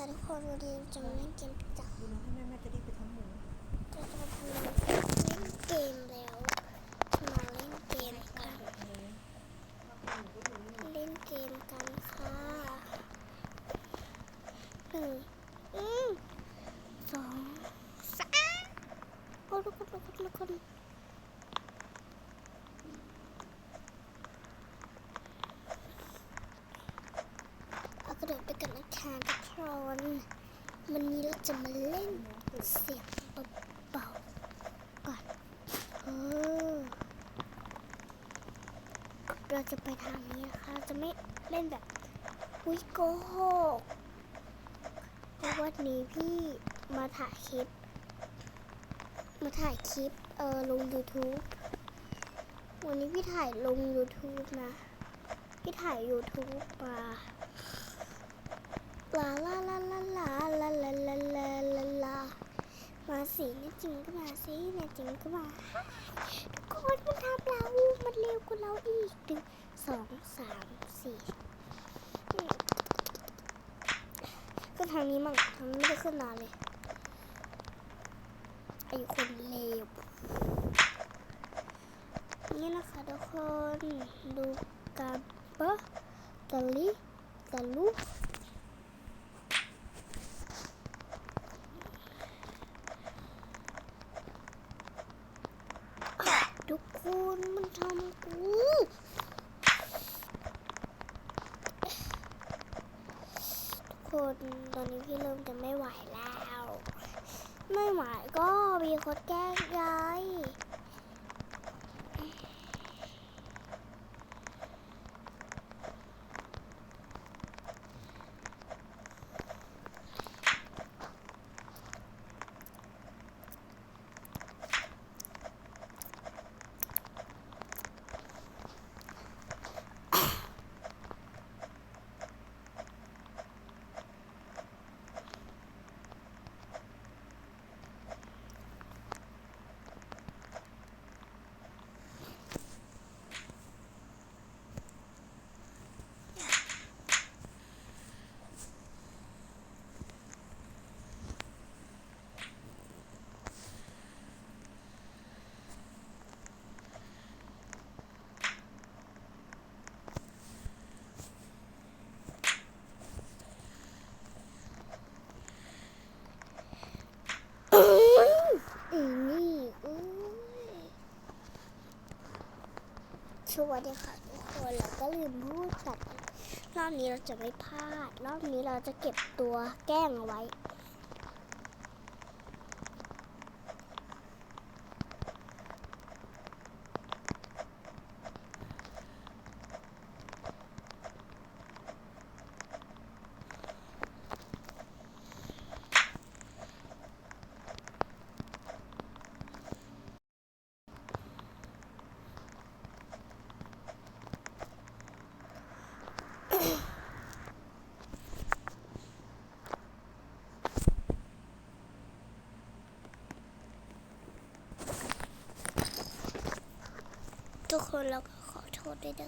ค่ะทุกคนวันนี้จะมาเล่นเกมจับดูน้องให้แม่แม่จะรีบไปทำหมูจะจะมาเล่นเกมแล้วมาเล่นเกมกันเล่นเกมกันค่ะหนึ่งสองสามโอ้ทุกคนทุกคนทุกคนเอากระโดดไปกันนะคะทุกคนวันนี้เรา จะมาเล่นเสียงเบาๆก่อนเออเราจะไปทางนี้นะคะเราจะไม่เล่นแบบอุ้ยโกหกเพราะวันนี้พี่มาถ่ายคลิป มาถ่ายคลิปเออลง YouTube วันนี้พี่ถ่ายลง YouTube นะ พี่ถ่าย YouTube มา ลาลาลาลาลาลาลาลาลาลาลามาสิแน่จริงก็มาสิแน่จริงก็มาทุกคนมันทำเรา มันเร็วกว่าเราอีกหนึ่งสองสามสี่อืมขึ้นทางนี้มั่งทางนี้ไม่ได้ขึ้นนานเลยไอ้คนเลวนี่นะคะทุกคนดูกับเบอตะลิตะลุอะทุกคนมันทำกูทุก คนตอนนี้พี่เริ่มจะไม่ไหวแล้ว ไม่ไหวก็มีคนแกล้งยายอืมอีนี่อุ้ย สวัสดีค่ะทุกคนเราก็ลืมพูดกันรอบนี้เราจะไม่พลาด รอบนี้เราจะเก็บตัวแกล้งเอาไว้ 喝了个好臭的的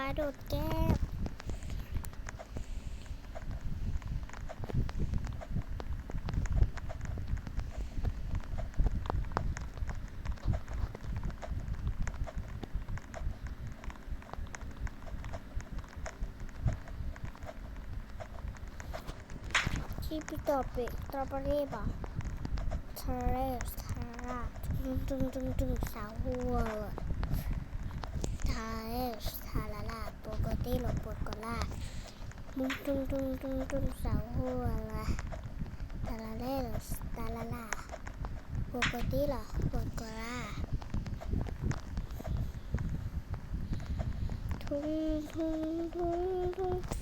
ฟ้าโดดแก้วที่พี่ตอบไปตอบไปเรียบอะทะเลทาราจุงจุงจุงจุงสาวหัวทะเล ตีหลบปโกลามุ้งตุ้งตุ้งจุงจุงสาวหัวละตาลาเลทาลาลาโปโกติหลโปโกลาทุ่งทุ่งทุ่งทุ่ง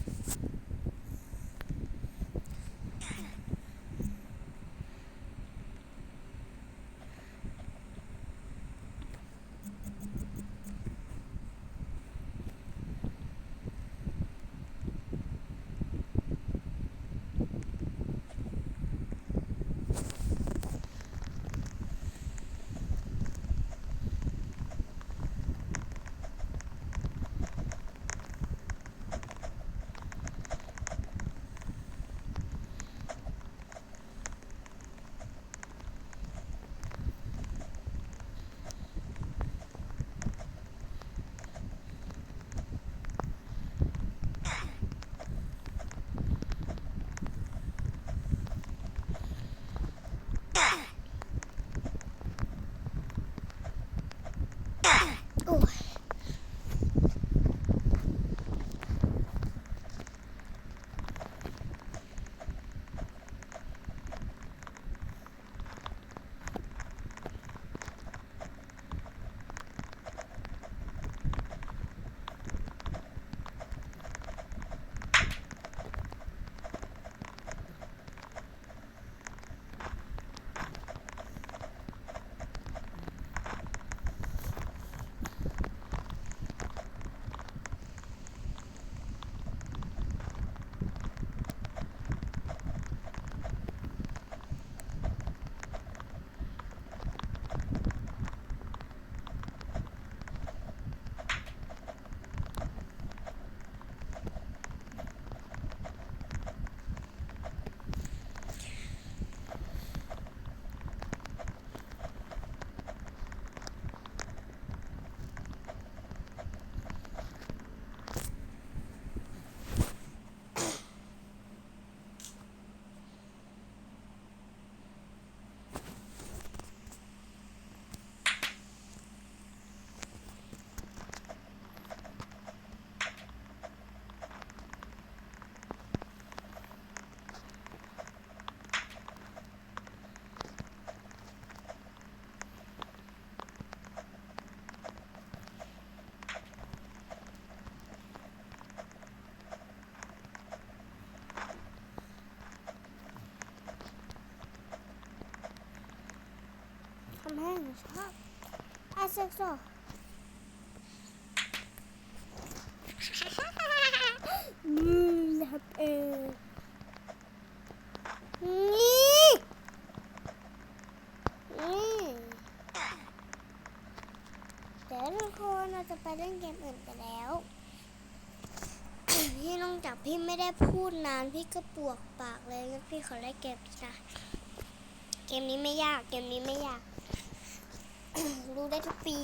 ทำให้หนูชอบอาเซ็กโซอืมนะครับเออนี่นี่เดี๋ยวทุกคนเราจะไปเล่นเกมอื่นกันแล้วพี่น้องจากพี่ไม่ได้พูดนานพี่ก็ปวกปากเลยงั้นพี่ขอเล่นเกมจ้ะเกมนี้ไม่ยาก เกมนี้ไม่ยาก รู้ได้ทุกปี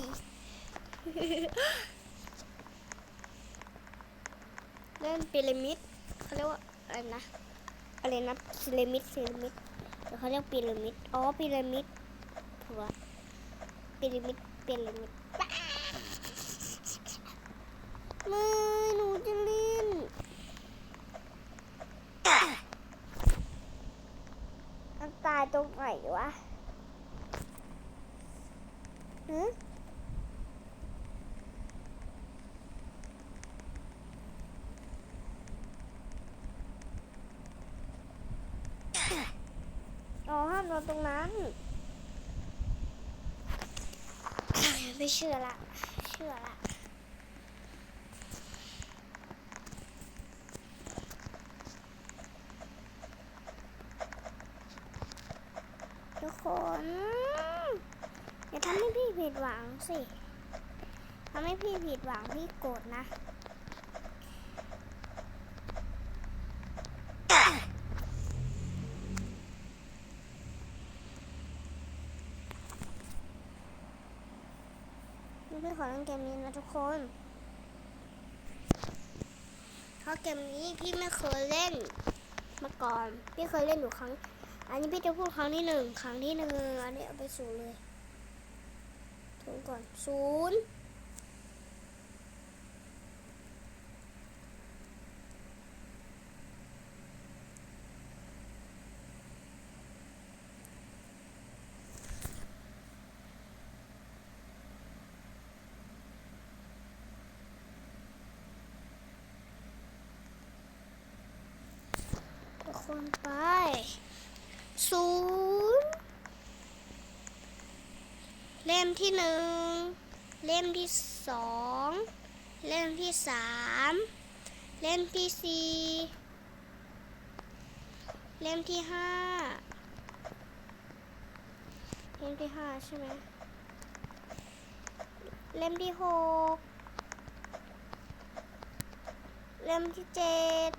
เล่นพีระมิดเขาเรียกว่าอะไรนะ อะไรนะพีระมิดพีระมิดเดี๋ยวเขาเรียกพีระมิด อ๋อพีระมิดผัวพีระมิดพีระมิดไม่หนูจะเล่นมันตายตรงไหนวะหือ อ๋อห้าม นอนตรงนั้น ไม่เชื่อละ เชื่อละทุกคน อย่าทำให้พี่ผิดหวังสิทำให้พี่ผิดหวังพี่โกรธนะ อเล่นเกมนี้นะทุกคนเพราะเกมนี้พี่ไม่เคยเล่นมาก่อน พี่เคยเล่นอยู่ครั้ง อันนี้พี่จะพูดครั้งที่หนึ่งครั้งที่หนึ่งอันนี้เอาไปศูนย์เลยศูนย์ก่อนศูนย์ คนไปศูนย์เล่มที่หนึ่งเล่มที่สองเล่มที่สามเล่มที่สี่เล่มที่ห้าเล่มที่ห้าใช่ไหมเล่มที่หกเล่มที่เจ็ด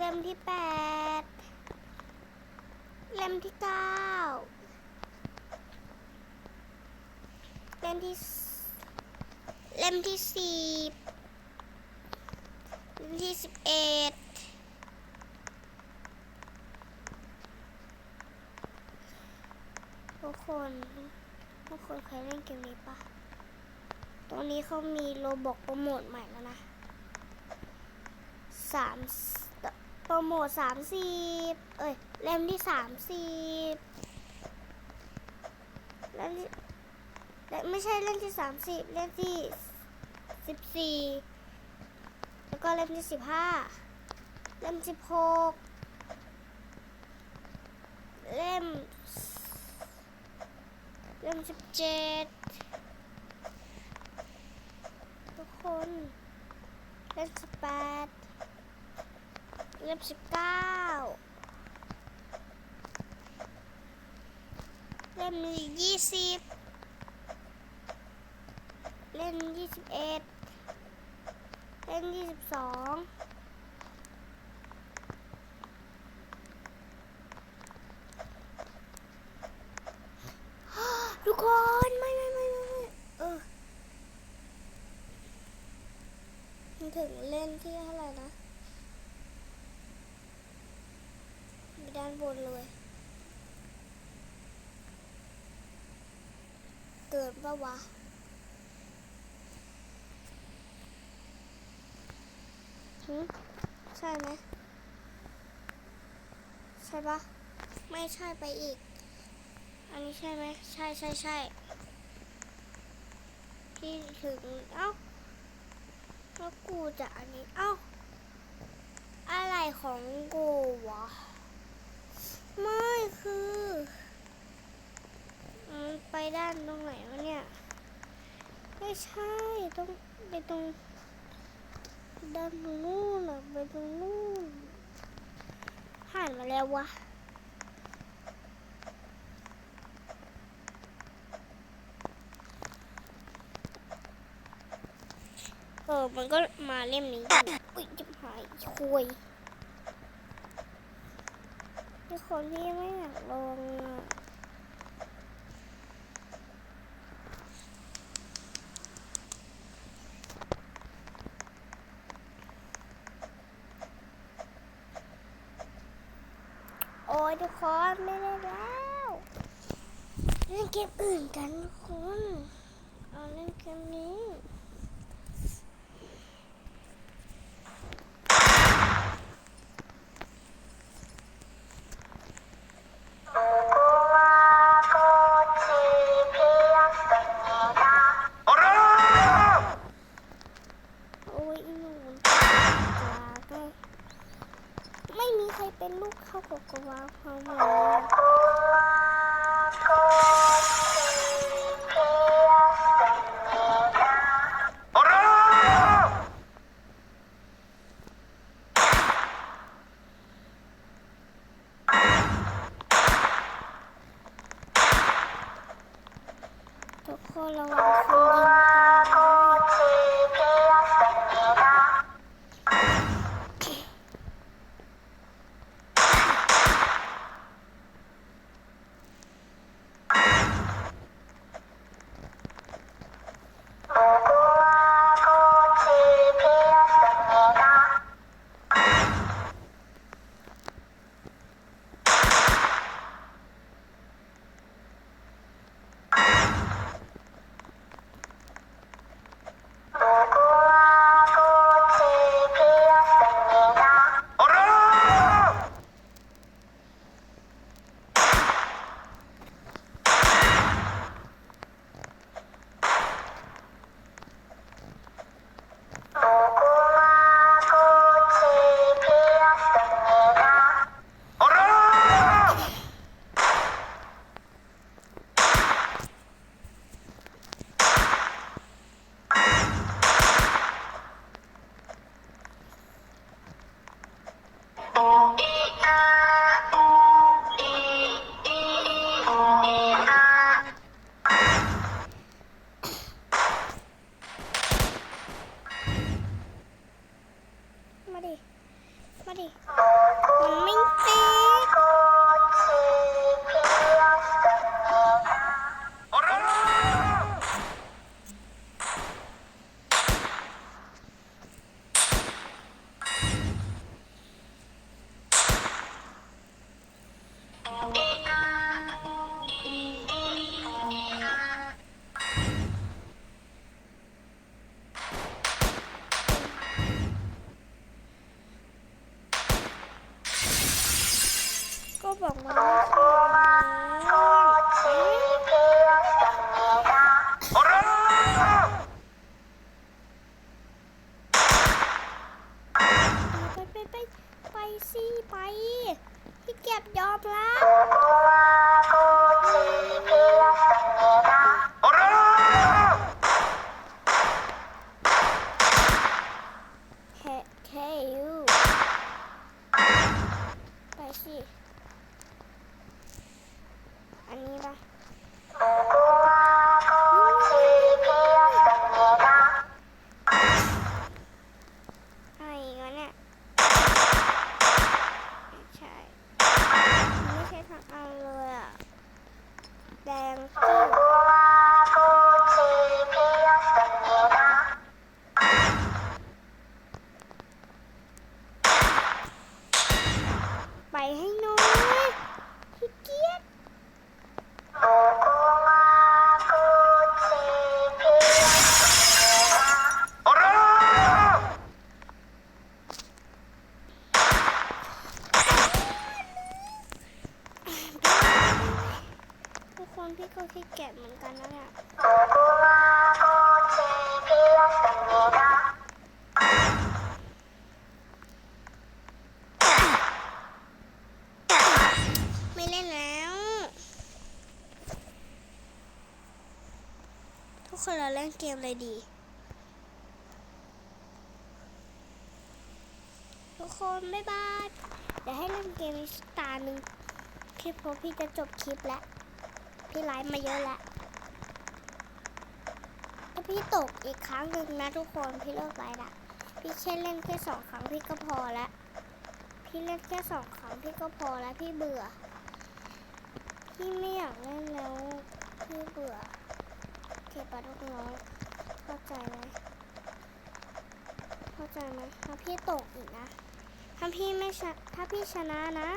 เล่มที่แปดเล่มที่เก้าเล่มที่เล่มที่สิบเล่มที่สิบเอ็ดทุกคนทุกคนเคยเล่นเกมนี้ปะตรงนี้เขามีโลบอกโปรโมทใหม่แล้วนะสาม โปรโมทสามสิบเอ้ยเล่มที่สามสิบเล่มที่ไม่ใช่เล่มที่สามสิบเล่มที่สิบสี่แล้วก็เล่มที่สิบห้าเล่มสิบหกเล่ม เล่มสิบเจ็ดทุกคน เล่มสิบแปด เล่มสิบเก้าเล่มยี่สิบเล่มยี่สิบเอ็ดเล่มยี่สิบสองทุกคนไม่ไม่ไม่ไม่ไม่เออถึงเล่นที่เท่าไหร่นะ อยู่ ด้านบนเลย เกิดปะวะหึใช่ไหมใช่ปะไม่ใช่ไปอีก อันนี้ใช่ไหมใช่ใช่ใช่ที่ถึงเอ้าแล้วกูจะอันนี้เอ้าอะไรของกูวะ ไม่คือมันไปด้านตรงไหนวะเนี่ย ไม่ใช่ต้องไปตรงด้านตรงนู้นอะไปตรงนู้นผ่านมาแล้ววะเออ มันก็มาเล่มนี้อุ้ยจิบหายคุย ทุกคนที่ไม่อยากลงอะ เข้ากั ไปไปไปไปสิไปพี่เก็บยอมแล้ เราเล่นเกมอะไรดี ทุกคนบ๊ายบายเดี๋ยวให้เล่นเกมอีกตาหนึ่งคลิปพราะพี่จะจบคลิปแล้ว พี่ไลฟ์มาเยอะแล้วถ้าพี่ตกอีกครั้งหนึ่งนะทุกคนพี่เลิกไลฟ์ละพี่แค่เล่นแค่สองครั้งพี่ก็พอแล้วพี่เล่นแค่สองครั้งพี่ก็พอแล้วพี่เบื่อ พี่ไม่อยากเล่นแล้วพี่เบื่อ โอเคปะทุกน้องเข้าใจไหมเข้าใจไหมถ้าพี่ตกอีกนะ ถ้าพี่ไม่ชนะถ้าพี่ชนะนะ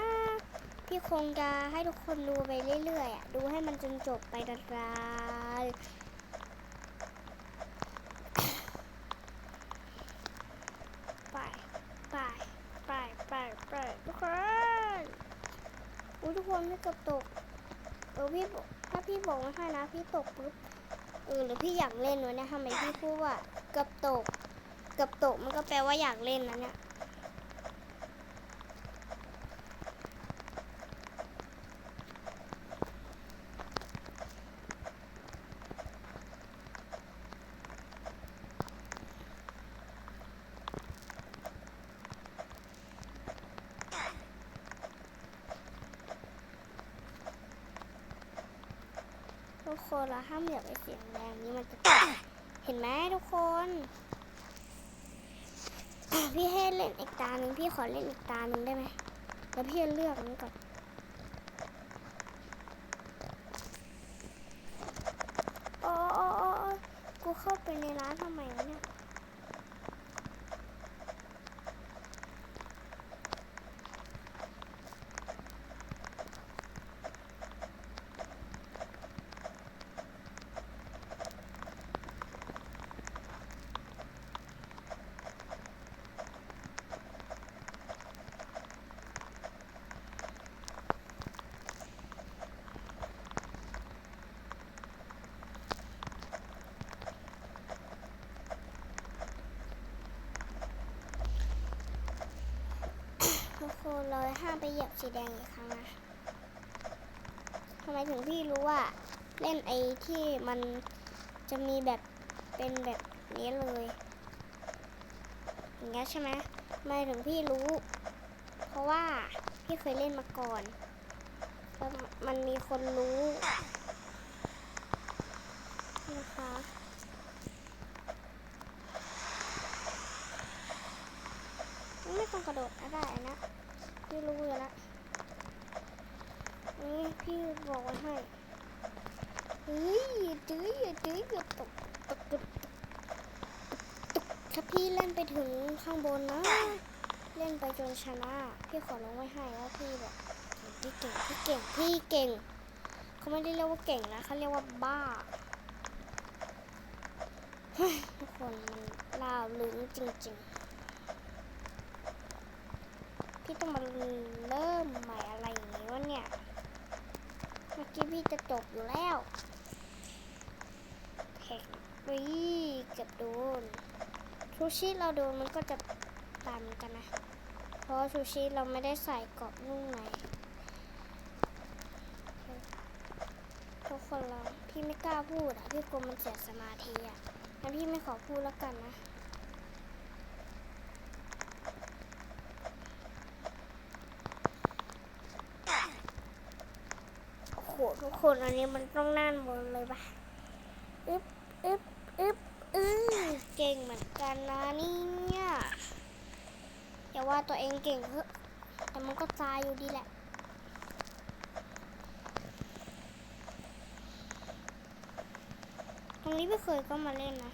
พี่คงจะให้ทุกคนดูไปเรื่อยๆอะดูให้มันจนจบไปนานๆไปไปไปไปไปทุกคนอุ้ยทุกคนไม่เกือบตกเออพี่ถ้าพี่บอกไม่ให้นะ พี่ตกปุ๊บ ออหรือพี่อยากเล่นวะเนี่ยทำไมพี่พูดว่าเกือบตกเกือบตกมันก็แปลว่าอยากเล่นนะเนี่ย ทุกคนเราห้ามอย่าไปเสียงแรงนี้มันจะเห็นไหมทุกคน พี่ให้เล่นอีกตาหนึ่งพี่ขอเล่นอีกตาหนึ่งได้ไหมแล้วพี่เลือกนี้ก่อนโอ้โอ้โอ้โอ้กูเข้าไปในร้านทำไมวะเนี่ย ทุก คนเราห้ามไปเหยียบสีแดงอีกครั้งนะทำไมถึงพี่รู้ว่า เล่นไอ้ที่มันจะมีแบบเป็นแบบนี้เลยอย่างเงี้ยใช่ไหมทำไมถึงพี่รู้ เพราะว่าพี่เคยเล่นมาก่อนแล้วมันมีคนรู้นะคะไม่ต้องกระโดดอะไรนะ พี่รู้อยู่แล้วนี่พี่บอกไว้ให้เฮ้ยอย่าดื้ออย่าดื้ออย่าตกตกตกถ้าพี่เล่นไปถึงข้างบนนะ เล่นไปจนชนะ พี่ขอลงไว้ให้ว่าพี่แบบพี่เก่งพี่เก่งพี่เก่งเขาไม่ได้เรียกว่าเก่งนะเขาเรียกว่าบ้าทุกคนล่าลืมจริง ๆ พี่ต้องมาเริ่มใหม่อะไรอย่างนี้วะเนี่ย เมื่อกี้พี่จะจบอยู่แล้วแท็กรีเกือบโดนชูชิเราโดนมันก็จะตามเหมือนกันนะ เพราะชูชิเราไม่ได้ใส่กรอบนุ่งในทุกคนเราพี่ไม่กล้าพูดอะ พี่กลัวมันเสียสมาธิอะงั้นพี่ไม่ขอพูดแล้วกันนะ โอ้โห ทุกคนอันนี้มันต้องน่านบนเลยปะอึ๊บอึ๊บอึ๊บอือเก่งเหมือนกันนะเนี่ยอย่าว่าตัวเองเก่งเถอะแต่มันก็ตายอยู่ดีแหละตรงนี้ไม่เคยก็มาเล่นนะ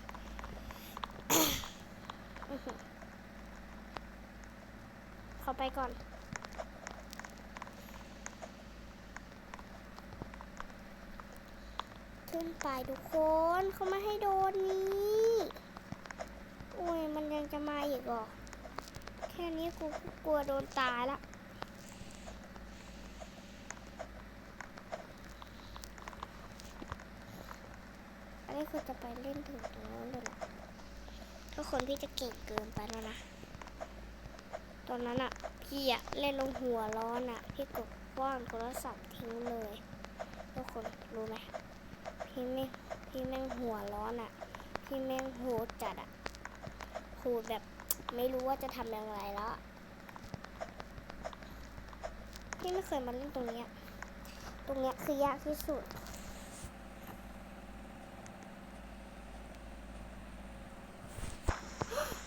ขอไปก่อน ขึ้นไปทุกคนเขาไม่ให้โดนนี้โอ้ยมันยังจะมาอีกเหรอแค่นี้กูกลัวโดนตายละอันนี้คือจะไปเล่นถึงตรงโน้นเลยเหรอทุกคนพี่จะเก่งเกินไปแล้วนะตอนนั้นอะพี่อะเล่นลงหัวร้อนอะพี่กดว่างโทรศัพท์ทิ้งเลยทุกคนรู้ไหม พี่ไม่พี่แม่งหัวร้อนอะ่ะ พี่แม่งโหดจัดอะ่ะพูดแบบไม่รู้ว่าจะทำอย่างไรแล้วพี่ไม่เคยมาเล่นตรงเนี้ยตรงเนี้ยคือยากที่สุด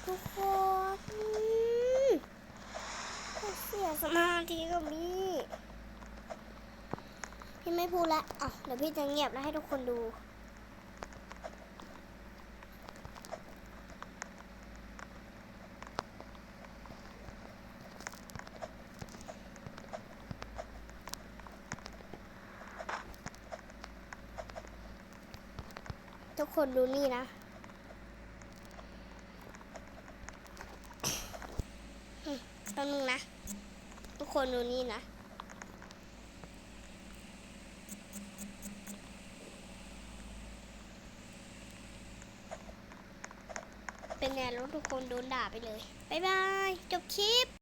ทุกคนเสียสมาธิกับพี่ พี่ไม่พูดแล้วอะเดี๋ยวพี่จะเงียบแล้วให้ทุกคนดู ทุกคนดูนี่นะ อืมแป๊บนึงนะ ทุกคนดูนี่นะ เป็นไงแล้วทุก คนโดนด่าไปเลย บ๊ายบาย จบคลิป